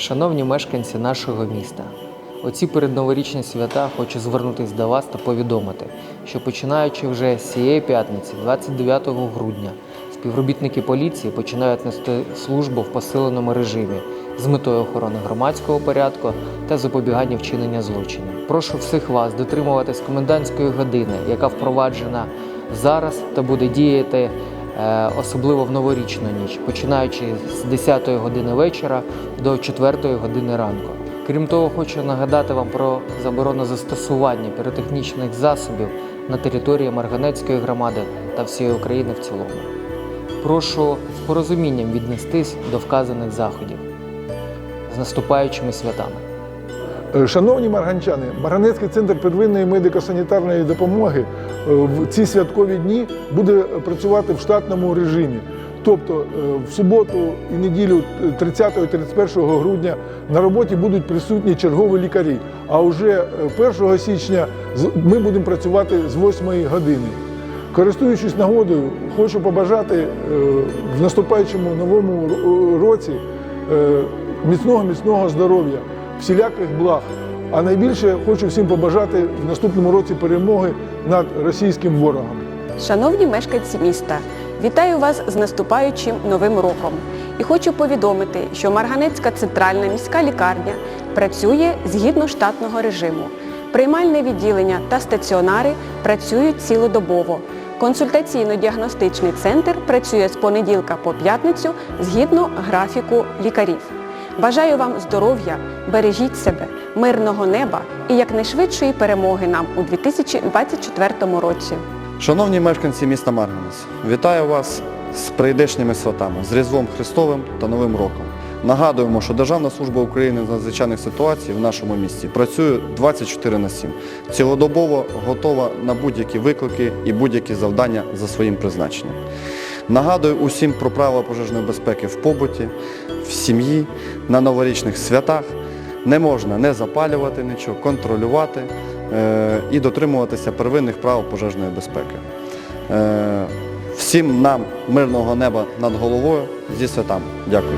Шановні мешканці нашого міста, у ці передноворічні свята хочу звернутися до вас та повідомити, що починаючи вже з цієї п'ятниці, 29 грудня, співробітники поліції починають нести службу в посиленому режимі з метою охорони громадського порядку та запобігання вчинення злочинів. Прошу всіх вас дотримуватись комендантської години, яка впроваджена зараз та буде діяти особливо в новорічну ніч, починаючи з 10-ї години вечора до 4-ї години ранку. Крім того, хочу нагадати вам про заборону застосування піротехнічних засобів на території Марганецької громади та всієї України в цілому. Прошу з порозумінням віднестись до вказаних заходів з наступаючими святами. Е, Шановні марганчани, Марганецький центр первинної медико-санітарної допомоги е, в ці святкові дні буде працювати в штатному режимі. Тобто е, в суботу і неділю 30-31 грудня на роботі будуть присутні чергові лікарі. А вже е, 1 січня ми будемо працювати з 8 години. Користуючись нагодою, хочу побажати в наступаючому новому році міцного міцного здоров'я, всіляких благ. А найбільше хочу всім побажати в наступному році перемоги над російським ворогом. Шановні мешканці міста, вітаю вас з наступаючим новим роком і хочу повідомити, що Марганецька центральна міська лікарня працює згідно штатного режиму. Приймальне відділення та стаціонари працюють цілодобово. Консультаційно-діагностичний центр працює з понеділка по п'ятницю згідно графіку лікарів. Бажаю вам здоров'я, бережіть себе, мирного неба і якнайшвидшої перемоги нам у 2024 році. Шановні мешканці міста Марганець, вітаю вас з прийдешніми святами, з Різдвом Христовим та Новим роком. Нагадуємо, що Державна служба України з надзвичайних ситуацій в нашому місті працює 24 на 7. Цілодобово готова на будь-які виклики і будь-які завдання за своїм призначенням. Нагадую усім про правила пожежної безпеки в побуті, в сім'ї, на новорічних святах. Не можна не запалювати нічого, контролювати е, і дотримуватися первинних правил пожежної безпеки. Е, всім нам мирного неба над головою зі святами. Дякую.